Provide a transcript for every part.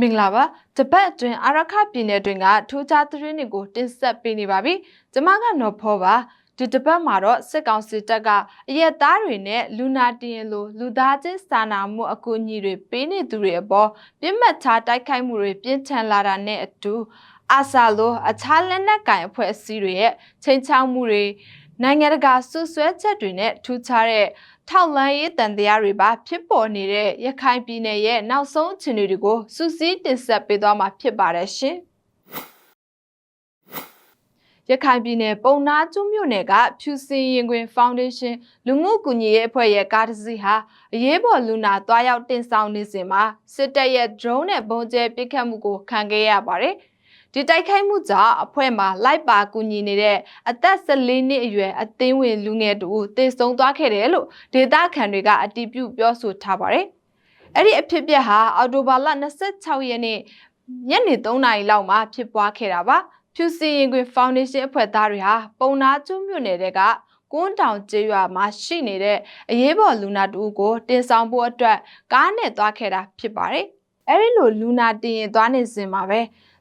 မင်္ဂလာပါတပတ်အတွင်းအာရခပြည်နယ်တွင်ကထူးခြားသတင်းတွေကိုတင်ဆက်ပေးနေပါပြီကျမကနော်ဖောပါဒီတပတ်မှာတော့စစ်ကောင်စီတပ်ကအရက်သားတွေနဲ့လူနာတင်ရင်လိုလူသားချင်းစာနာမှုအကူအညီတွေပေးနေသူတွေအပေါ်ပြစ်မှတ်ထားတိုက်ခိုက်မှုတွေပြင်းထန်လာတာနဲ့အတူအာဆာလိုအခြားလက်နက်ကင်အဖွဲ့အစည်းတွေရဲ့ချိန်ချောက်မှုတွေ နိုင်ငံတကာဆွဆွဲချက်တွေနဲ့ထူးခြားတဲ့ထောက်လန်းရေးတန်တရားတွေပါဖြစ်ပေါ်နေတဲ့ရခိုင်ပြည်နယ်ရဲ့နောက်ဆုံးအခြေအနေတွေကိုစူးစီးတင်ဆက်ပေးသွားမှာဖြစ်ပါတယ်ရှင်။ရခိုင်ပြည်နယ်ပုံနာကျွမြို့နယ်ကဖြူစင်ရင်ခွင်ဖောင်ဒေးရှင်းလူမှုကူညီရေးအဖွဲ့ရဲ့ကားတစ်စီးဟာအရေးပေါ်လူနာတွားရောက်တင်ဆောင်နေစဉ်မှာစစ်တပ်ရဲ့ drone နဲ့ပုံကျဲပစ်ခတ်မှုကိုခံခဲ့ရပါတယ်။ ဒီတိုက်ခိုက်မှုကြောင့်အဖွဲ့မှာလိုက်ပါကူညီနေတဲ့အသက်14နှစ်အရွယ်အသင်းဝင်လူငယ်တူတေဆုံးသွားခဲ့တယ်လို့ဒေသခံတွေကအတည်ပြုပြောဆိုထားပါတယ်။အဲ့ဒီအဖြစ်အပျက်ဟာအော်တိုဘာလ26ရက်နေ့ညနေ3နာရီလောက်မှာဖြစ်ပွားခဲ့တာပါ။ဖြူစီရင်ခွင်ဖောင်ဒေးရှင်းအဖွဲ့သားတွေဟာပုံနာကျွမြို့နယ်တဲ့ကကွန်းတောင်ကျေးရွာမှာရှိနေတဲ့အရေးပေါ်လူနာတူကိုတင်ဆောင်ဖို့အတွက်ကားနဲ့သွားခဲ့တာဖြစ်ပါတယ်။အဲဒီလိုလူနာတင်ရင်သွားနေစဉ်မှာပဲ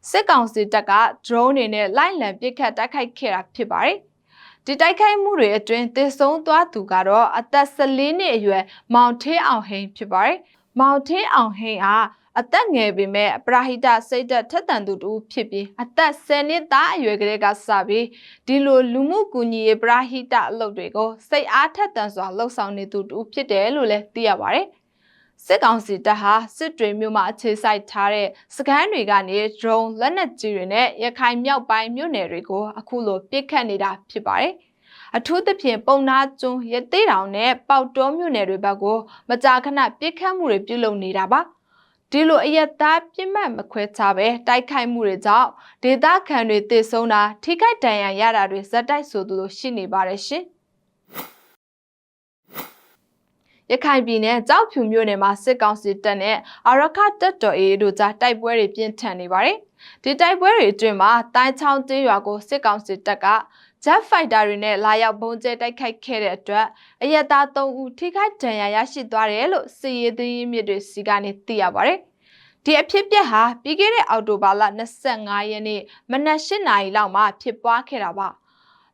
စစ်ကောင်စီတပ်က drone တွေနဲ့လိုက်လံပစ်ခတ်တိုက်ခိုက်ခဲ့တာဖြစ်ပါတယ်။ဒီတိုက်ခိုက်မှုတွေအတွင်းသေဆုံးသွားသူကတော့အသက်14နှစ်အရွယ်မောင်ထေးအောင်ဟိန်းဖြစ်ပါတယ်။မောင်ထေးအောင်ဟိန်းဟာအသက်ငယ်ပေမဲ့ပရာဟိတစိတ်သက်ထက်သန်သူတူဖြစ်ပြီးအသက်10နှစ်သားအရွယ်ကလေးကစပြီးဒီလိုလူမှုကူညီရေးပရာဟိတအလုပ်တွေကိုစိတ်အားထက်သန်စွာလှုပ်ဆောင်နေသူတူဖြစ်တယ်လို့လည်းသိရပါတယ်။ စစ်ကောင်စီတပ်ဟာစစ်တွေမြို့မှာအခြေစိုက်ထားတဲ့စခန်းတွေကနေ drone လက်နက်ကြီးတွေနဲ့ရခိုင်မြောက်ပိုင်းမြို့နယ်တွေကိုအခုလိုပစ်ခတ်နေတာဖြစ်ပါတယ်။အထူးသဖြင့်ပုံနာကျွန်းရသေးတောင်နဲ့ပေါတောမြို့နယ်တွေဘက်ကိုမကြာခဏပစ်ခတ်မှုတွေပြုလုပ်နေတာပါ။ဒီလိုအယက်သားပြစ်မှတ်မခွဲခြားပဲတိုက်ခိုက်မှုတွေကြောင့်ဒေသခံတွေတည်ဆုံးတာထိခိုက်ဒဏ်ရာရတာတွေဇက်တိုက်ဆိုသူလိုရှိနေပါတယ်ရှင်။ ရခိုင်ပြည်နယ်ကြောက်ဖြူမြို့နယ်မှာစစ်ကောင်စီတပ်နဲ့အာရခတပ်တော်အေးတို့ကြားတိုက်ပွဲတွေပြင်းထန်နေပါတယ်။ဒီတိုက်ပွဲတွေအတွင်းမှာတိုင်းချောင်းကျေးရွာကိုစစ်ကောင်စီတပ်က Jet Fighter တွေနဲ့လာရောက်ပုံကျဲတိုက်ခိုက်ခဲ့တဲ့အတွက်အရက်သား3ဦးထိခိုက်ဒဏ်ရာရရှိသွားတယ်လို့စီရေးသတင်းမြစ်တွေစီကနေသိရပါတယ်။ဒီအဖြစ်ပြက်ဟာပြီးခဲ့တဲ့အောက်တိုဘာလ25ရက်နေ့မနက်၈နာရီလောက်မှာဖြစ်ပွားခဲ့တာပါ။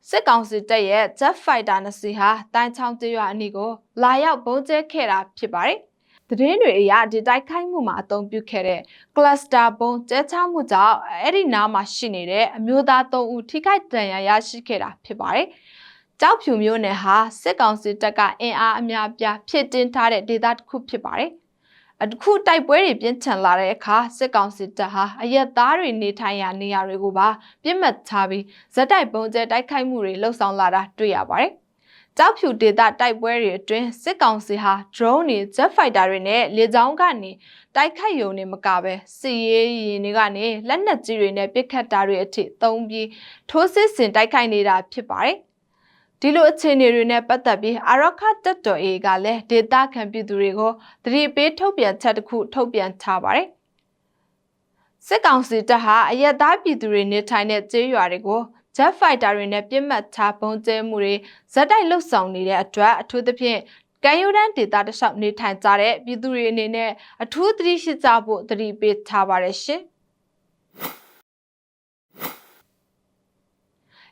စစ်ကောင်စီတပ်ရဲ့ Jet Fighter နှစ်စီးဟာတိုင်းချောင်းကျေးရွာအနီးကိုလာရောက်ပုံကျဲခဲ့တာဖြစ်ပါတယ်။သတင်းတွေအရဒီတိုက်ခိုက်မှုမှာအသုံးပြုခဲ့တဲ့ cluster ဘုံကျဲချမှုကြောင့်အဲ့ဒီနားမှာရှိနေတဲ့အမျိုးသား၃ဦးထိခိုက်ဒဏ်ရာရရှိခဲ့တာဖြစ်ပါတယ်။ကြောက်ဖြူမျိုးနယ်ဟာစစ်ကောင်စီတပ်ကအင်အားအများပြားဖြစ်တင်ထားတဲ့ဒေသတစ်ခုဖြစ်ပါတယ်။ အခုတိုက်ပွဲတွေပြင်းထန်လာတဲ့အခါစစ်ကောင်စစ်တပ်ဟာအရက်သားတွေနေထိုင်ရာနေရာတွေကိုပါပြစ်မှတ်ထားပြီးဇက်တိုက်ပုံကျဲတိုက်ခိုက်မှုတွေလှုပ်ဆောင်လာတာတွေ့ရပါတယ်။ကြောက်ဖြူဒေသတိုက်ပွဲတွေအတွင်းစစ်ကောင်စီဟာ drone တွေ jet fighter တွေနဲ့လေကြောင်းကနေတိုက်ခိုက်ရုံနဲ့မကပဲစစ်ရေးရင်တွေကနေလက်နက်ကြီးတွေနဲ့ပစ်ခတ်တာတွေအထိသုံးပြီးထိုးစစ်ဆင်တိုက်ခိုက်နေတာဖြစ်ပါတယ်။ ဒီလိုအခြေအနေတွေနဲ့ပတ်သက်ပြီးအာရခတက်တော်အေကလည်းဒေတာခံပြည်သူတွေကိုသတိပေးထုတ်ပြန်ချက်တစ်ခုထုတ်ပြန်ထားပါတယ်။စစ်ကောင်စီတပ်ဟာအရက်သားပြည်သူတွေနေထိုင်တဲ့ကျေးရွာတွေကို jet fighter တွေနဲ့ပြစ်မှတ်ထားပုံကျဲမှုတွေဇက်တိုက်လှုပ်ဆောင်နေတဲ့အတွက်အထူးသဖြင့်ကံယူဒန်းဒေတာတလျှောက်နေထိုင်ကြတဲ့ပြည်သူတွေအနေနဲ့အထူးသတိရှိကြဖို့သတိပေးထားပါတယ်ရှင်။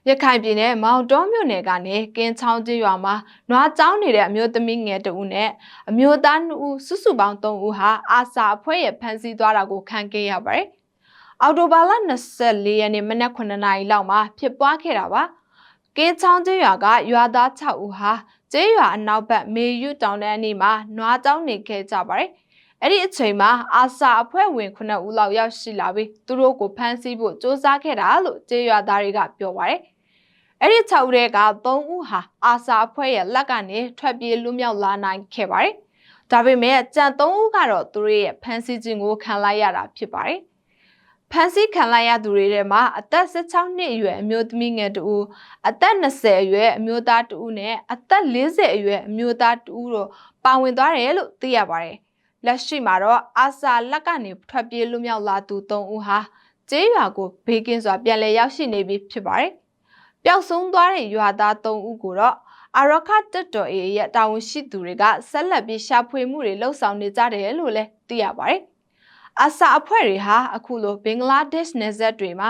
ရခိုင်ပြည်နယ်မောင်တောမြို့နယ်ကနေကင်းချောင်းကျေးရွာမှာနွားကျောင်းနေတဲ့အမျိုးသမီးငယ်တဦးနဲ့အမျိုးသား2ဦးစုစုပေါင်း3ဦးဟာအာစာအဖွဲ့ရဲ့ဖမ်းဆီးသွားတာကိုခံခဲ့ရပါတယ်။အော်တိုဘာလ24ရက်နေ့မနက်9နာရီလောက်မှာဖြစ်ပွားခဲ့တာပါ။ကင်းချောင်းကျေးရွာကရွာသား6ဦးဟာကျေးရွာအနောက်ဘက်မေယူတောင်တန်းအနီးမှာနွားကျောင်းနေခဲ့ကြပါတယ်။အဲ့ဒီအချိန်မှာအာစာအဖွဲ့ဝင်9ဦးလောက်ရောက်ရှိလာပြီးသူတို့ကိုဖမ်းဆီးဖို့စ조사ခဲ့တာလို့ကျေးရွာသားတွေကပြောပါတယ်။ အဲ့ဒီ6ဦးထဲက3ဦးဟာအာစာအဖွဲ့ရဲ့လက်ကနေထွက်ပြေးလွတ်မြောက်လာနိုင်ခဲ့ပါတယ်။ဒါပေမဲ့ကြံ3ဦးကတော့သူတို့ရဲ့ဖမ်းဆီးခြင်းကိုခံလိုက်ရတာဖြစ်ပါတယ်။ဖမ်းဆီးခံလိုက်ရသူတွေထဲမှာအသက်16နှစ်အရွယ်အမျိုးသမီးငယ်တဦးအသက်20အရွယ်အမျိုးသားတဦးနဲ့အသက်40အရွယ်အမျိုးသားတဦးတို့ပါဝင်သွားတယ်လို့သိရပါတယ်။လက်ရှိမှာတော့အာစာလက်ကနေထွက်ပြေးလွတ်မြောက်လာသူ3ဦးဟာကျေးရွာကိုဘေးကင်းစွာပြန်လည်ရောက်ရှိနေပြီဖြစ်ပါတယ်။ ပျောက်ဆုံးသွားတဲ့ရွာသား၃ဦးကိုတော့အာရခတက်တော်အေရဲ့တာဝန်ရှိသူတွေကဆက်လက်ပြီးရှာဖွေမှုတွေလှုပ်ဆောင်နေကြတယ်လို့လည်းသိရပါတယ်။အာဆာအဖွဲ့တွေဟာအခုလိုဘင်္ဂလားဒေ့ရှ်နယ်စပ်တွေမှာ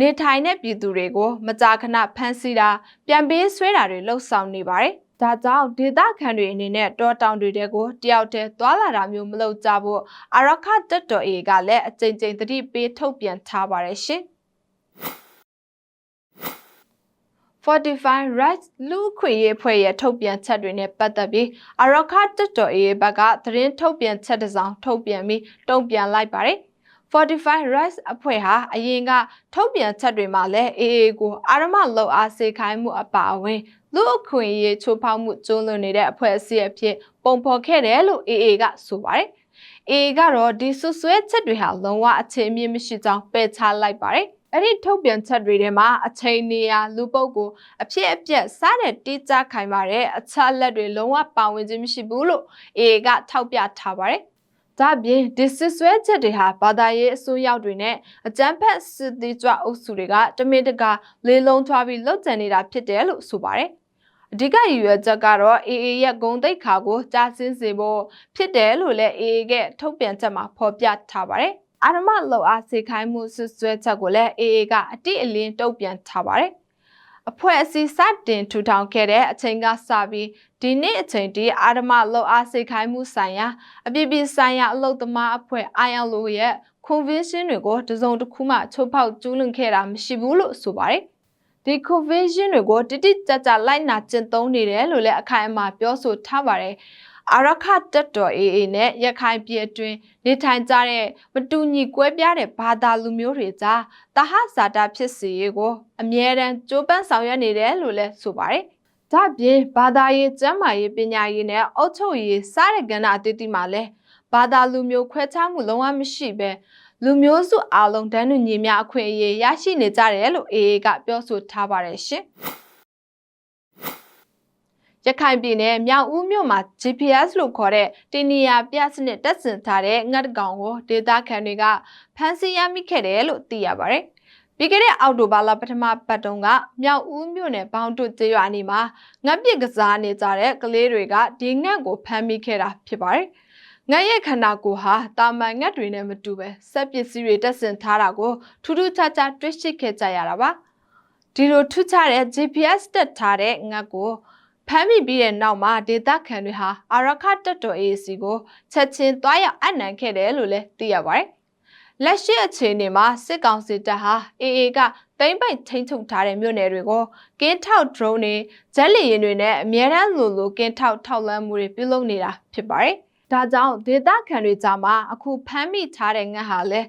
နေထိုင်တဲ့ပြည်သူတွေကိုမကြာခဏဖမ်းဆီးတာပြန်ပေးဆွဲတာတွေလှုပ်ဆောင်နေပါတယ်။ဒါကြောင့်ဒေသခံတွေအနေနဲ့တောတောင်တွေတဲကိုတယောက်တည်းသွာလာတာမျိုးမလုပ်ကြဖို့အာရခတက်တော်အေကလည်းအကြိမ်ကြိမ်သတိပေးထုတ်ပြန်ထားပါတယ်ရှင်။ Fortify Rights လူ့အခွင့်အရေးအဖွဲ့ရဲ့ထုတ်ပြန်ချက်တွေနဲ့ပတ်သက်ပြီးအရခတက်တော်အေဘက်ကသတင်းထုတ်ပြန်ချက်တစ်စောင်ထုတ်ပြန်ပြီးတုံ့ပြန်လိုက်ပါတယ်။ Fortify Rights အဖွဲ့ဟာအရင်ကထုတ်ပြန်ချက်တွေမှာလည်း AA ကိုအာရမလောက်အားစေခိုင်းမှုအပါအဝင်လူ့အခွင့်အရေးချိုးဖောက်မှုကျူးလွန်နေတဲ့အဖွဲ့အစည်းအဖြစ်ပုံဖော်ခဲ့တယ်လို့ AA ကဆိုပါတယ်။ AA ကတော့ဒီဆွဆွဲချက်တွေဟာလုံးဝအခြေအမြစ်မရှိကြောင်းပယ်ချလိုက်ပါတယ်။ အဲ့ဒီထုတ်ပြန်ချက်တွေထဲမှာအချိန်နေရာလူပုဂ္ဂိုလ်အဖြစ်အပျက်စားတဲ့တိကျခိုင်ပါတဲ့အချက်အလက်တွေလုံးဝပါဝင်ခြင်းမရှိဘူးလို့ AA ကထောက်ပြထားပါတယ်။ဒါပြင်ဒီစစ်ဆွဲချက်တွေဟာဘာသာရေးအစိုးရတွေနဲ့အကြမ်းဖက်စစ်သည်ကြွအုပ်စုတွေကတမင်တကာလေလုံးထွားပြီးလှုပ်ကြံနေတာဖြစ်တယ်လို့ဆိုပါတယ်။အဓိကရည်ရွယ်ချက်ကတော့ AA ရဲ့ဂုံတိတ်ခါကိုကြားစင်းစေဖို့ဖြစ်တယ်လို့လည်း AA ကထုတ်ပြန်ချက်မှာဖော်ပြထားပါတယ်။ အာရမလောက်အားစေခိုင်းမှုဆွဆွဲချက်ကိုလည်း AA ကအတိအလင်းတုံ့ပြန်ထားပါတယ်။အဖွဲ့အစည်းစတင်ထူထောင်ခဲ့တဲ့အချိန်ကစပြီးဒီနေ့အချိန်ထိအာရမလောက်အားစေခိုင်းမှုဆိုင်ရာအပြည့်ပြည့်ဆိုင်ရာအလုပ်သမားအဖွဲ့ ILO ရဲ့ convention တွေကိုတစုံတစ်ခုမှချုပ်ဖောက်ကျူးလွန်ခဲ့တာမရှိဘူးလို့ဆိုပါတယ်။ဒီ convention တွေကိုတိတိကျကျလိုက်နာကျင့်သုံးနေတယ်လို့လည်းအခိုင်အမာပြောဆိုထားပါတယ်။ အာရခတက်တော် AA နဲ့ရခိုင်ပြည်အတွင်းနေထိုင်ကြတဲ့မတူညီကွဲပြားတဲ့ဘာသာလူမျိုးတွေကြားတဟဇာတာဖြစ်စေရေးကိုအမြဲတမ်းကြိုးပမ်းဆောင်ရွက်နေတယ်လို့လည်းဆိုပါတယ်။ဒါပြင်ဘာသာရေးကျမ်းမာရေးပညာရေးနဲ့အုပ်ချုပ်ရေးစတဲ့ကဏ္ဍအသီးသီးမှာလည်းဘာသာလူမျိုးခွဲခြားမှုလုံးဝမရှိပဲလူမျိုးစုအလုံးတန်းတူညီမျှအခွင့်အရေးရရှိနေကြတယ်လို့ AA ကပြောဆိုထားပါတယ်ရှင်။ ရခိုင်ပြည်နယ်မြောက်ဦးမြို့မှာ GPS လို့ခေါ်တဲ့တင်နီယာပြစနစ်တက်ဆင်ထားတဲ့ငှက်တကောင်ကိုဒေသခံတွေကဖမ်းဆီးရမိခဲ့တယ်လို့သိရပါတယ်။ပြီးခဲ့တဲ့အောက်တိုဘာလပထမပတ်တုန်းကမြောက်ဦးမြို့နယ်ဘောင်းတုကျေးရွာနေမှာငှက်ပစ်ကစားနေကြတဲ့ကလေးတွေကဒီငှက်ကိုဖမ်းမိခဲ့တာဖြစ်ပါတယ်။ငှက်ရဲ့ခန္ဓာကိုယ်ဟာတာမန်ငှက်တွေနဲ့မတူပဲစက်ပစ္စည်းတွေတက်ဆင်ထားတာကိုထူးထူးခြားခြားတွေ့ရှိခဲ့ကြရတာပါ။ဒီလိုထူးခြားတဲ့ GPS တက်ထားတဲ့ငှက်ကို ဖမ်းမိပြီးတဲ့နောက်မှာဒေသခံတွေဟာအာရခတက်တော် AC ကိုချက်ချင်းတွားရောက်အနံခဲ့တယ်လို့လည်းသိရပါတယ်။လက်ရှိအခြေအနေမှာစစ်ကောင်စီတပ်ဟာ AA ကတိမ့်ပိုက်ထိန်းချုပ်ထားတဲ့မြို့နယ်တွေကိုကင်းထောက် drone တွေဂျက်လီရင်တွေနဲ့အများအားလိုလိုကင်းထောက်ထောက်လန်းမှုတွေပြုလုပ်နေတာဖြစ်ပါတယ်။ဒါကြောင့်ဒေသခံတွေကြားမှာအခုဖမ်းမိထားတဲ့ငှက်ဟာလည်း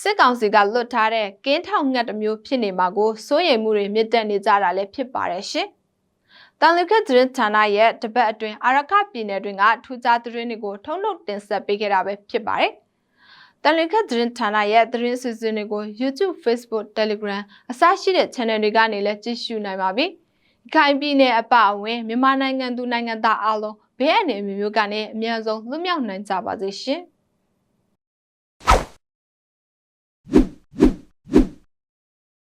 စစ်ကောင်စီကလွတ်ထားတဲ့ကင်းထောက်ငှက်တစ်မျိုးဖြစ်နေမှာကိုစိုးရိမ်မှုတွေမြင့်တက်နေကြတာလည်းဖြစ်ပါတယ်ရှင်။ တန်လခက်သတင်းဌာနရဲ့တပတ်အတွင်းအာရခပြည်နယ်တွင်ကထူးခြားသတင်းတွေကိုထုတ်လွှင့်တင်ဆက်ပေးခဲ့တာပဲဖြစ်ပါတယ်။တန်လခက်သတင်းဌာနရဲ့သတင်းစီစဉ်တွေကို YouTube, Facebook, Telegram အစရှိတဲ့ channel တွေကနေလည်းကြည့်ရှုနိုင်ပါပြီ။ခိုင်ပြည်နယ်အပအဝင်မြန်မာနိုင်ငံသူနိုင်ငံသားအားလုံးဘေးအန္တရာယ်မျိုးကနေအများဆုံးလွတ်မြောက်နိုင်ကြပါစေရှင်။